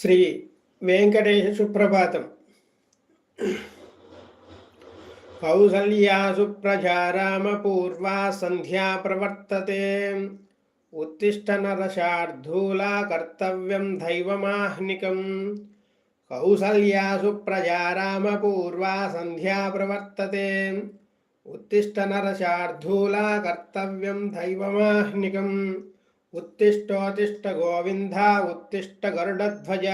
శ్రీ వెంకటేశ సుప్రభాతం. కౌసల్యా సుప్రజారామ పూర్వా సంధ్యా ప్రవర్తతే. ఉత్తిష్ట నరశార్ధూలా కర్తవ్యం దైవమాహ్నికం. కౌసల్యా సుప్రజారామ పూర్వా సంధ్యా ప్రవర్తతే. ఉత్తిష్ట నరశార్ధూలా కర్తవ్యం దైవమాహ్నికం. उत्तिष्ठोत्तिष्ठ गोविन्द उत्तिष्ठ गरुडध्वज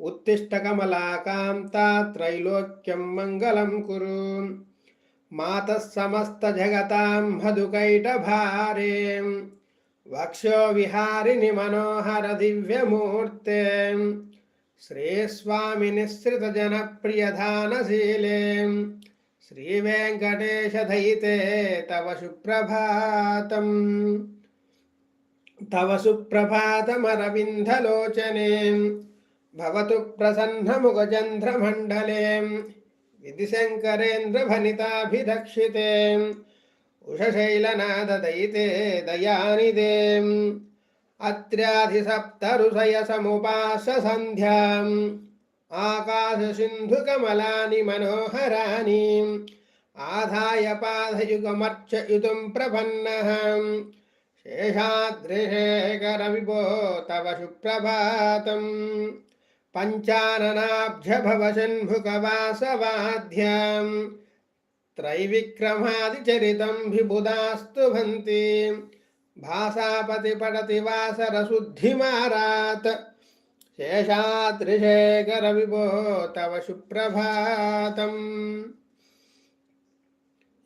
उत्तिष्ठ कमलाकान्ता त्रैलोक्यं मङ्गलं कुरु मातः समस्तजगतां मधुकैटभारे वक्षो विहारिणि मनोहर दिव्यमूर्ते श्रीस्वामिनिःसृतजनप्रियधानशीले श्रीवेङ्कटेशदयिते तव सुप्रभातम् తవ సుప్రభాతమరవిందలోచనే. భవతు ప్రసన్నముఖచంద్రమండలే. విధిశంకరేంద్రభనితాభిరక్షితే ఉషశైలనాదయితే దయానిదే. అత్ర్యాధిసప్తరుషయసముపాససంధ్యాం. ఆకాశసింధుకమలాని మనోహరాని. ఆధాయ పాదయుగమర్చయుతుం ప్రపన్న. प्रपन्नः शेषादृशेखरविभो तव सुप्रभातम् पञ्चाननाब्जभवषण्मुखवासवाद्याम् त्रैविक्रमादिचरितं विबुधास्तु भन्ति भासापतिपठति वासरशुद्धिमारात् शेषादृशेखरविभो तव सुप्रभातम्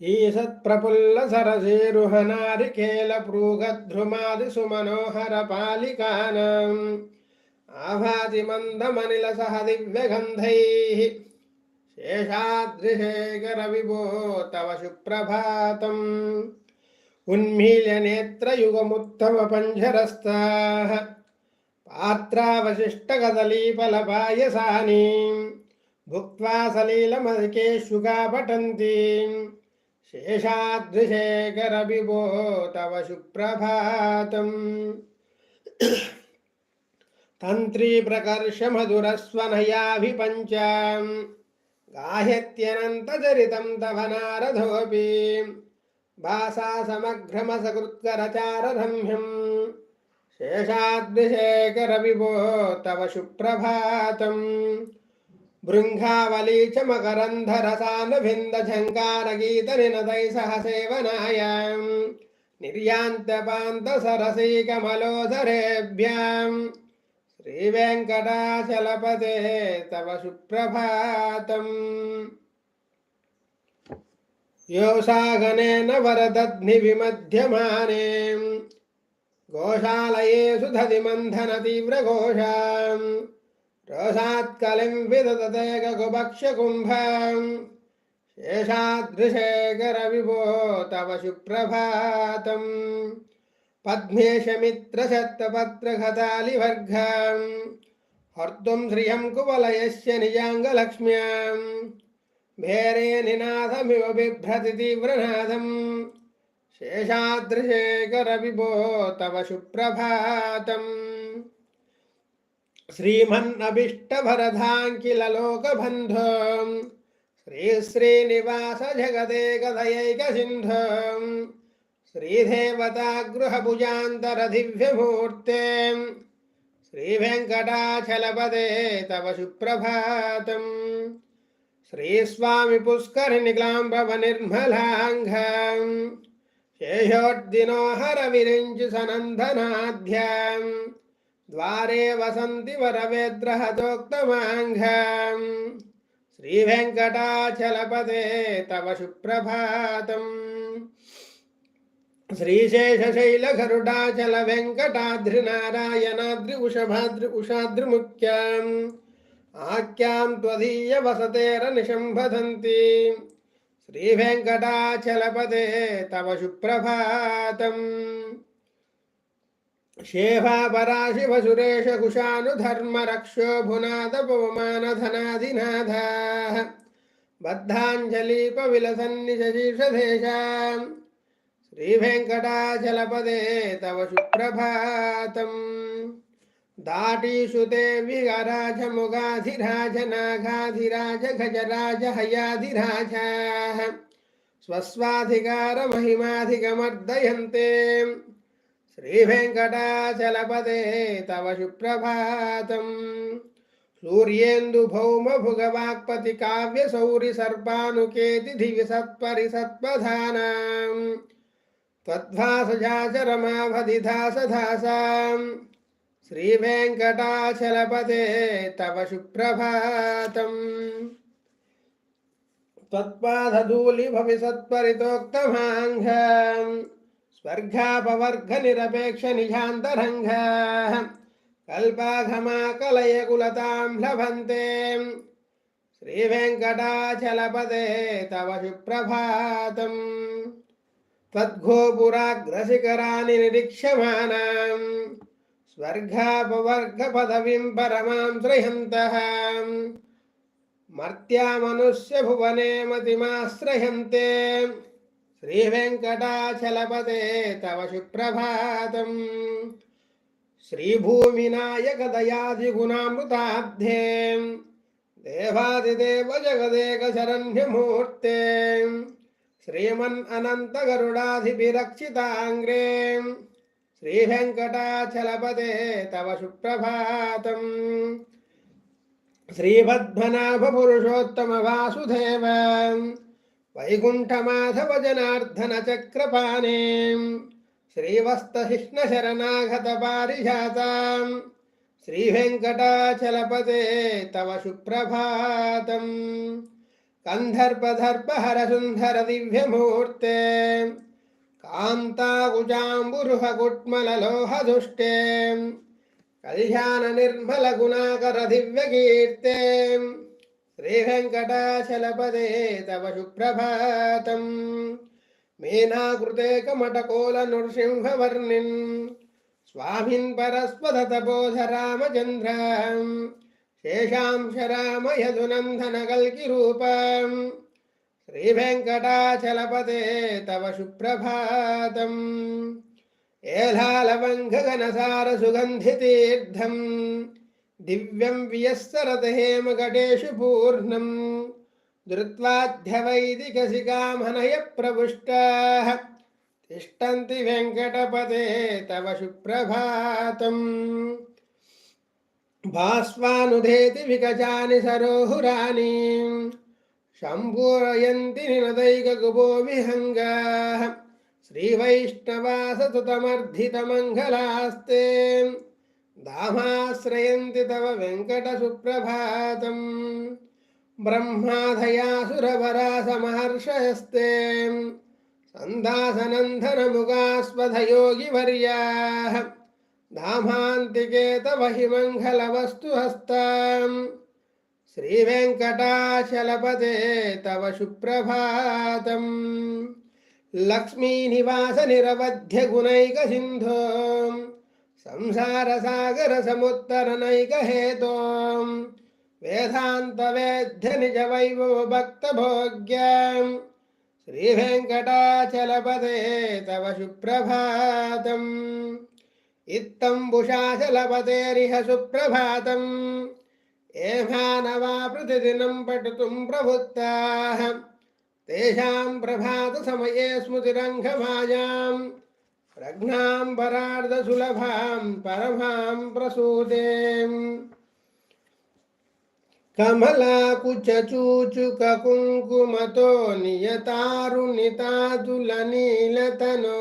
ఈసత్ప్రఫుల్ల సరసేరుహనారికేల భృగద్రుమాది సుమనోహర పాలికానం ఆభాతి మందమనిల సహ దివ్యగంధై శేషాద్రిశేఖర విభో తవ సుప్రభాతం ఉన్మీల నేత్రయుగముత్తమ పంజరస్థా పాత్రావశిష్టకదలీపల పాయసాని భుక్వా సలీలమధికేషుగా పఠంతీ शेषादृशेखरविभो तव सुप्रभातम् तन्त्रीप्रकर्षमधुरस्वनयाभिपञ्चाम् गाह्यत्यनन्तचरितं तव नारदोऽपि। भासा समग्रमसकृत्करचाररम्यम् शेषादृशेखरविभो तव सुप्रभातम् भृङ्गावली च मकरन्धरसानभिन्दझङ्कारगीतनिनदै सह सेवनायाम् निर्यान्तपान्तसरसीकमलोदरेभ्याम् श्रीवेङ्कटाचलपदे तव सुप्रभातम् योषागनेन वरदध्निविमध्यमाने गोशालयेषु రోషాత్కలిం విదతదేక కుభక్షకుంభం శేషాదృశేఖర విభో తవ సుప్రభాతం పద్మేశమిత్రశతపత్రగతాలివర్ఘం హర్తుం శ్రియం కువలయస్య నిజాంగలక్ష్మ్యాం భేరే నినాథమివ బిభ్రతి తీవ్రనాథం శేషాదృశేఖర విభో తవ సుప్రభాతం श्रीमन्नभीष्टभरधाङ्किलोकबन्धो श्रीश्रीनिवास जगदे गदयैकसिन्ध श्रीदेवतागृहभुजान्तरधिव्यमूर्ते श्रीवेङ्कटाचलपदे तव सुप्रभातम्। श्रीस्वामिपुष्करनिलाम्बवनिर्मलाङ्घम् शेषोद्दिनोहरविरिञ्चि सनन्दनाध्याम् द्वारे वसन्ति वरवेद्रहतोक्तमाङ्घाम् श्रीवेङ्कटाचलपदे तव सुप्रभातम्। श्रीशेषशैलगरुडाचलवेङ्कटाद्रिनारायणाद्रि उषभाद्रि उषाद्रिमुख्याम् आख्यां त्वदीयवसतेरनिशम्भदन्ति श्रीवेङ्कटाचलपदे तव सुप्रभातम्। शेभापराशिवसुरेशकुशानुधर्मरक्षो भुनादपवमानधनाधिनाथाः बद्धाञ्जलीपविलसन्निशशीर्षदेशाम् श्रीवेङ्कटाचलपदे तव सुप्रभातम्। दाटीषु ते विगराजमुगाधिराज नागाधिराज गजराज हयाधिराजाः स्वस्वाधिकारमहिमाधिकमर्दयन्ते श्रीवेङ्कटाचलपदे तव सुप्रभातम् सूर्येन्दुभौमभुगवाक्पति काव्यसौरिसर्पानुकेति धिवि सत्परिसत्पधानाम् त्वद्भासजाचरमाभधिधासधासाम् श्रीवेङ्कटाचलपदे तव सुप्रभातम् त्वत्पादधूलिभविसत्परितोक्तमाङ्घम् స్వర్గాపవర్గ నిరపేక్ష నిజాంతరంగ కల్పాఘమా కలయకులతాం లభంతే శ్రీ వెంకటాచలపదే తవ సుప్రభాతం తద్గోపురాగ్రశిఖరాన్ని నిరీక్షమాణం స్వర్గాపవర్గ పదవిం పరమాం శ్రయంత మర్త్యా మనుష్య భువనే మతిమాశ్రయంతే श्रीवेङ्कटाचलपदे तव सुप्रभातम् श्रीभूमिनायकदयादिगुणामृताब्धे। देवादिदेव जगदेकशरण्यमूर्ते श्रीमन् अनन्तगरुडाधिभिरक्षिताङ्ग्रे। श्रीवेङ्कटाचलपदे तव सुप्रभातम् श्रीपद्मनाभपुरुषोत्तमवासुदेव वैकुण्ठमाधवजनार्दनचक्रपाणे श्रीवस्तशिष्णशरणागतपारिजातां श्रीवेङ्कटाचलपदे तव सुप्रभातम् कन्धर्पदर्पहरसुन्दरदिव्यमूर्ते कान्ताकुजाम्बुरुहकुट्मललोहदुष्टे कल्याणनिर्मलगुणाकरदिव्यकीर्ते శ్రీవేంకటాచలపదే తవ సుప్రభాతం. మేనాకృతే కమటకోలనృసింహవర్ణిన్ స్వామిన్ పరస్పదతబోధరామచంద్రం శేషాంశ రామ యధునందనగల్కిరూపం శ్రీవేంకటాచలపదే తవ సుప్రభాతం. ఏలాలవంగగనసారసుగంధితీర్థం दिव्यं वियस्सरतहेमगटेषु पूर्णम् धृत्वाध्यवैदिकसिकामनयप्रपुष्टाः तिष्ठन्ति वेङ्कटपदे तव सुप्रभातम् भास्वानुधेति विकचानि सरोहुराणि शम्पूरयन्ति निनदैकगुपो विहङ्गाः श्रीवैष्णवासतुतमर्धितमङ्गलास्ते దామాశ్రయంతి తవ వెంకట సుప్రభాతం. బ్రహ్మాధయాసురవరా సమహర్షయస్తే సంధాసనందనముగాస్పథయోగివర్యా దామాంతికే తవ హిమంగళవస్తుహస్తాం శ్రీవేంకటాచలపదే తవ సుప్రభాతం. లక్ష్మీనివాస నిరవధ్య గుణైక సింధో संसारसागरसमुत्तरनैकहेतोम् वेदान्तवेद्यनिजवैभवभक्तभोग्याम् श्रीवेङ्कटाचलपदे तव सुप्रभातम् इत्तम्बुषाचलपतेरिह सुप्रभातम् एमानवा प्रतिदिनं पठितुं प्रवृत्ताः तेषां प्रभातसमये ప్రజ్ఞాం పరార్ధసులభాం పరభాం ప్రసూదే కమలాకుచూచుకుంకుమతో నియతారుణితాతులనీలతనో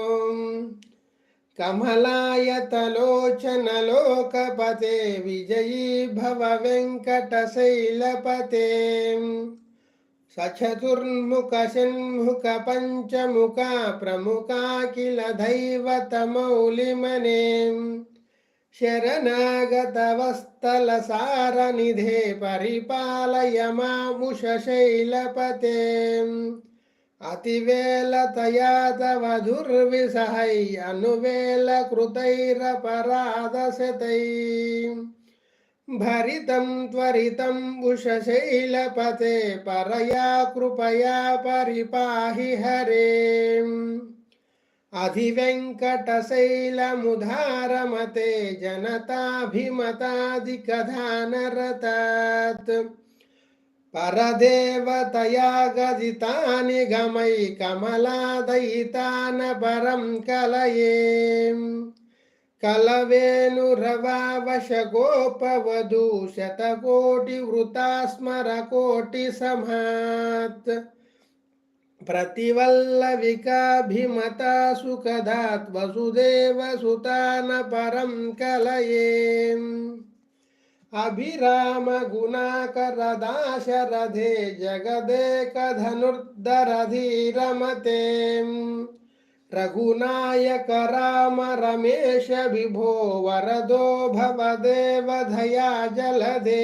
కమలాయతలోచనలోకపతే విజయీ భవ వెంకటశైలపతే. సచతుర్ముఖ షణ్ముఖ పంచముఖ ప్రముఖాఖిల దైవతమౌలిమనే శరణాగతవస్తల సారనిధే పరిపాలయ మాముషైలపతే అతివేలతయా తవ భరితం త్వరితం ఉషశైలపతే పరయా కృపయా పరిపాహి హరే అధివెంకటశైలముధారమతే జనతాభిమతాదికధానరతాత్ పరదేవతయా గదితాని గమై కమలాదయితాన పరం కలయేం परं कलये कलवेणुरवावशगोपवधू शतकोटिवृता स्मरकोटिसमात् प्रतिवल्लविकाभिमता सुखदात् वसुदेवसुतान परं कलयेम् अभिरामगुणाकरदाशरथे जगदेकधनुर्धरधीरमते రఘునాయక రామ రమేష విభో వరదో భవదేవ దయా జలదే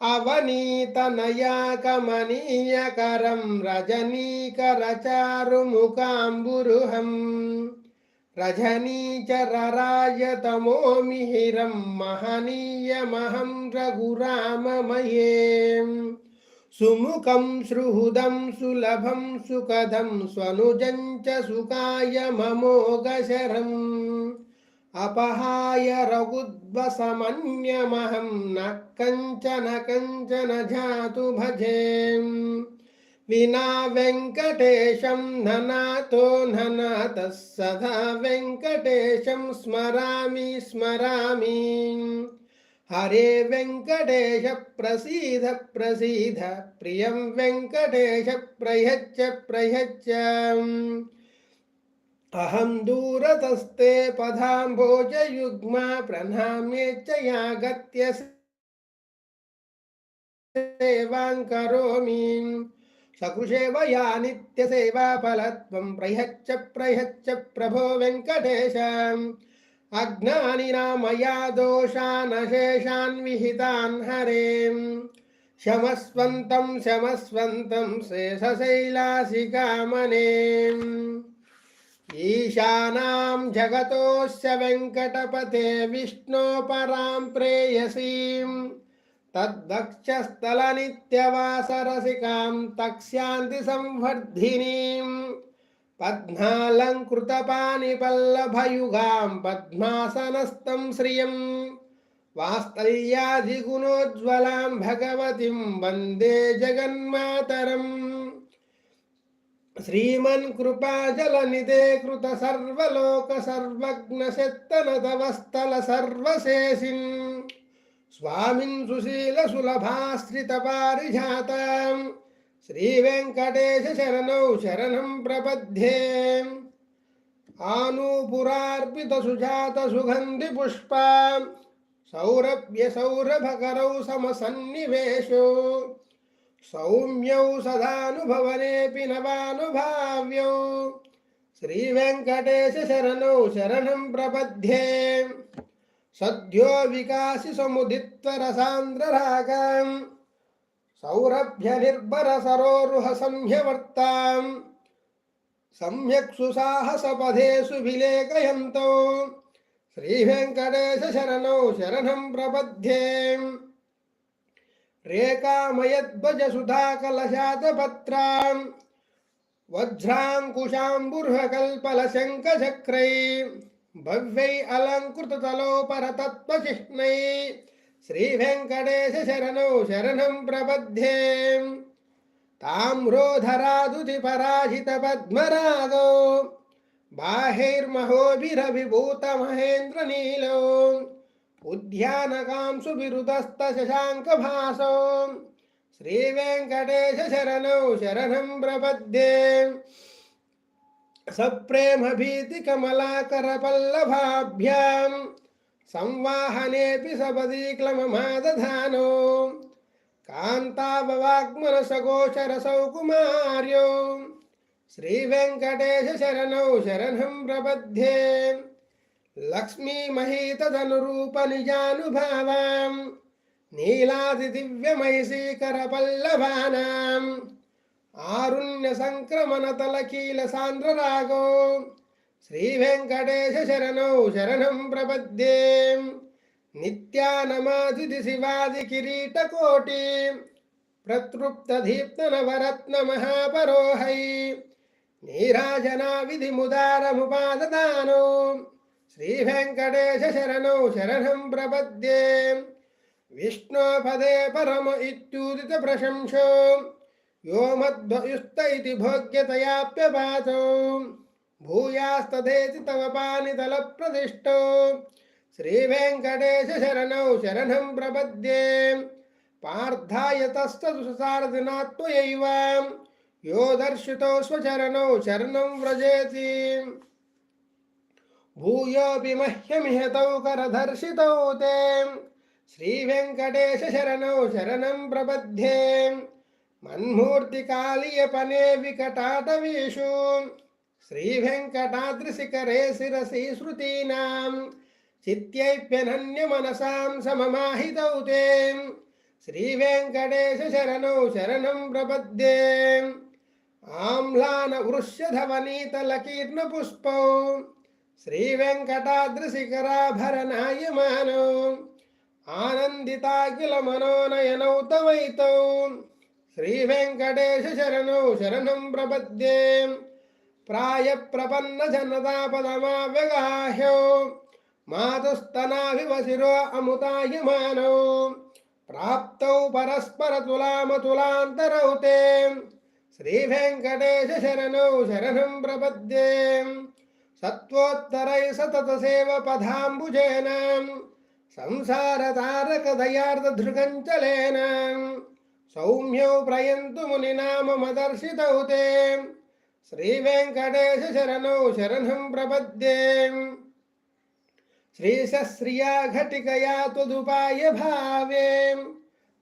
అవనీతనయా కమనీయకరం రజనీకరచారుముకాంబురుహం రజనీచరరాజతమోమిహిరం మహనీయమహం రఘురామమయే సుముఖం సృహృదం సులభం సుఖదం స్వనుజం చ సుఖాయ మమోగశరం అపహాయ రఘుద్వసమన్యమహం న కంచన కంచన జాతు భజే వినా వెంకటేశం ననాతో ననాత సదా వెంకటేశం స్మరామి స్మరామి हरे वेङ्कटेश प्रसीद प्रसीद। प्रियं वेङ्कटेश प्रयच्छ प्रयच्छ। अहं दूरतस्ते पदाम्भोजयुग्मा प्रणाम्ये च यागत्य सेवां करोमि। सकृषेवया नित्यसेवाफलत्वं प्रयच्छ प्रयच्छ प्रभो वेङ्कटेश अज्ञानिना मया दोषान् अशेषान् विहितान् हरेम्। शमस्वन्तं शमस्वन्तं शेषशैलासिकामनेम्। ईशानां जगतोऽस्य वेङ्कटपथे विष्णोपरां प्रेयसीं तद्वक्षस्थलनित्यवासरसिकां तक्ष्यान्ति संवर्धिनीम् పద్మాలంకృతపాణిపల్లభయుగాం పద్మాసనస్తం శ్రియం. వాస్తల్యాధిగుణోజ్వలాం భగవతిం వందే జగన్మాతరం. శ్రీమన్ కృపాజలనిదే కృత సర్వలోక సర్వజ్ఞశత్తనతవస్థల సర్వశేషిం స్వామిన్ సుశీల సులభాశ్రిత పారిజాతాం. श्रीवेङ्कटेशशरणौ शरणं प्रपद्ये आनूपुरार्पितसुजातसुगन्धिपुष्पां सौरभ्यसौरभकरौ समसन्निवेशो सौम्यौ सदानुभवनेऽपि नवानुभाव्यौ श्रीवेङ्कटेशशरणौ शरणं प्रपद्ये सद्यो विकासि समुदित्वरसान्द्ररागां सौरभ्यनिर्भरसरोरुहसंह्यवर्तां सम्यक् सुसाहसपथेषु विलेखयन्तौ। श्रीवेङ्कटेशशरणौ शरणं प्रपद्ये। रेखामयध्वजसुधाकलशातपत्रां वज्राङ्कुशाम्बुर्हकल्पलशङ्खचक्रै। भव्यै अलङ्कृततलोपरतत्त्वचिह्नै श्री वेंकटेश शरण शरण प्रबद्धे ताम्रोधरादुति पराजित पद्मरादो बाहेर्महोभिरभिभूत महेन्द्र नीलो उद्यान श्रीवेङ्कटेशरणौ शरणं प्रपद्ये ताम्रोधरादुतिपराजितपद्मरागौ बाह्यैर्महोभिरभिभूतमहेन्द्रनीलौ उद्यानकांसुभिरुदस्तशशाङ्कभासौ श्रीवेङ्कटेशरणौ शरणं प्रपद्ये। सप्रेमभीतिकमलाकरपल्लभाभ्याम्। సంవాహనేపి సపది క్లమమాదధానో కాంతావవాగ్మన సగోచరసౌ కుమార్యో శ్రీవెంకటేశరణౌ శరణం ప్రబద్ధే లక్ష్మీమహీతనురూప నిజానుభావాం నీలాది దివ్యమయసీకర పల్లవానాం ఆరుణ్య సంక్రమణ తలకీల సాంద్రరాగో नीलादिदिव्यमयसीकरपल्लभानाम् आरुण्यसङ्क्रमणतलकीलसान्द्ररागो श्रीवेङ्कटेशशरणौ शरणं प्रपद्ये नित्यानमादिशिवादिकिरीटकोटि प्रतृप्तदीप्तनवरत्नमहापरोहै నీరాజనా విధిముదారముపాదదానో శ్రీవెంకటేశ శరణౌ శరణం ప్రపద్యే విష్ణోపదే పరమ ఇత్యూదిత ప్రశంసో यो मद्भयुस्त इति भोग्यतयाप्यपातो భూయాస్తథేసి తవ పానితల ప్రతిష్టో శ్రీ వెంకటేశ శరణౌ శరణం ప్రపద్యే. పార్థాయ తస్తసారథినాత్మయైవ యో దర్శితో స్వచరణౌ శరణం వ్రజేతి. భూయోపి మహ్యమిహతౌ కరధర్షితౌ తే. శ్రీ వెంకటేశ శరణౌ శరణం ప్రపద్యే. మన్మూర్తి కాళీయపనే వికటాటవీషు. శ్రీవెంకటాద్రిశిఖరే శిరసి శృతీనాం చిత్యైప్యనన్యమనసాం సమమాహితౌతే. శ్రీవేంకటేశ శరణౌ శరణం ప్రపద్యే. ఆమ్లాన వృష్యధవనీతలకీర్ణ పుష్పౌ శ్రీవేంకటాద్రిశిఖరాభరణాయమానౌ. ఆనందితాఖిల మనోనయనౌ తవైతౌ శ్రీవేంకటేశ శరణౌ శరణం ప్రపద్యే. ప్రాయప్రపన్న జనతాపదమావ్యగాహ్యో మాతుస్తనాభివశిరో అముతాయమానౌ ప్రాప్తౌ పరస్పరతులామతులాంతరౌ తే శ్రీవేంకటేశ శరణౌ శరణం ప్రపద్యే సత్వోత్తరై సతత సేవ పదాంబుజేన సంసారతారకదయార్ధృగంచలేన సౌమ్యౌ श्री वेंकटेश श्रीवेङ्कटेशरणौ शरणं प्रपद्ये। श्री सश्रिया घटिकया त्वदुपायभावे।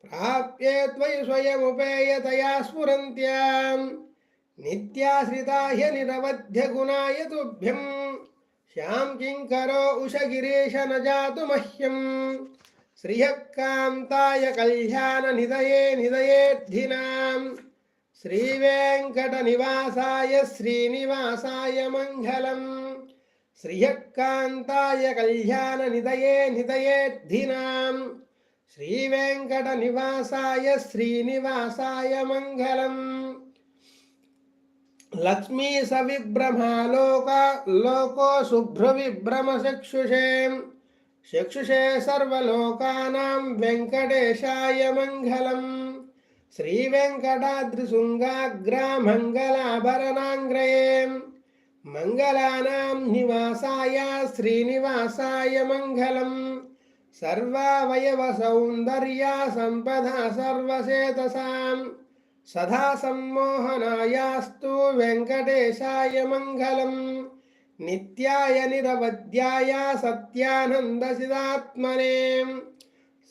प्राप्ये त्वयि स्वयं स्वयमुपेयतया स्फुरन्त्यां। नित्याश्रिता गुणाय तुभ्यं। श्यां किङ्करो उषगिरीश न जातु मह्यं। श्रियः कान्ताय कल्याणनिधये निधयेद्धिनाम् జాతు శ్రీవేంకట నివాసాయ శ్రీనివాసాయ మంగళం శ్రియకాంతాయ కళ్యాణ నిదయే నిదయేర్థినాం శ్రీవేంకట నివాసాయ శ్రీనివాసాయ మంగళం లక్ష్మీ సవిభ్రమాలోక లోకో శుభ్రవిభ్రమ చక్షుషే చక్షుషే సర్వలోకానాం వెంకటేశాయ మంగళం శ్రీవేంకటాద్రిశృంగాగ్రామంగళాభరణాంగ్రయే మంగళానాం నివాసాయ శ్రీనివాసాయ మంగళం సర్వావయవ సౌందర్యా సంపదా సర్వసేతసాం సదా సమ్మోహనాయాస్తు వెంకటేశాయ మంగళం నిత్యాయ నిరవధ్యాయ సత్యానందసిదాత్మనే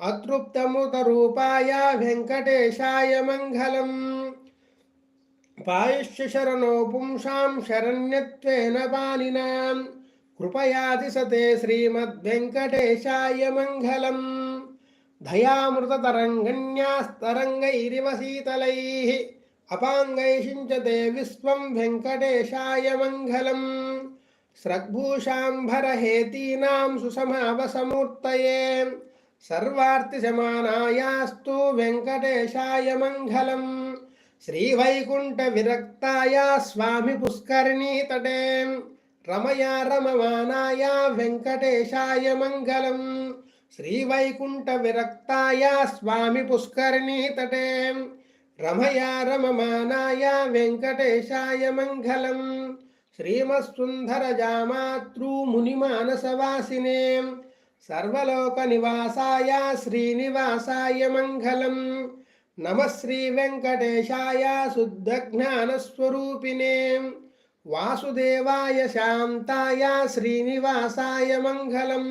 అతృప్తముతరూపాయ వెంకటేశాయ మంగళం. పాయుష్యశరణో పుంసాం శరణ్యత్వేన బాలినాం. కృపయాదిశతే శ్రీమద్వెంకటేశాయ మంగళం. దయామృతరంగణ్యాస్తరంగైరివ శీతలై. అపాంగైషించతే విశ్వం వెంకటేశాయ మంగళం. స్రగ్భూషాంభరహేతీనాం సుసమావసమూర్తయే. సర్వార్థిశమానాయాస్తు వెంకటేశాయ మంగళం. శ్రీవైకుంఠ విరక్తాయ స్వామి పుష్కరిణీ తటే. రమయా రమమానాయ వెంకటేశాయ మంగళం. శ్రీవైకుంఠ విరక్తాయ స్వామి పుష్కరిణీ తటే. రమయా రమమానాయ వెంకటేశాయ మంగళం. శ్రీమత్సుందరజామాతృ మునిమానసవాసినే సర్వలోక నివాసాయ శ్రీనివాసాయ మంగళం. నమ శ్రీ వెంకటేశాయ శుద్ధ జ్ఞానస్వరూపిణే వాసుదేవాయ శాంతాయ శ్రీనివాసాయ మంగళం.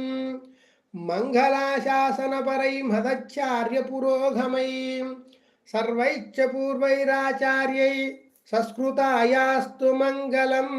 మంగళాశాసనపరై మదచ్చార్య పురోగమై. సర్వైచ్చ పూర్వైరాచార్యై సంస్కృతాయాస్తు మంగళం.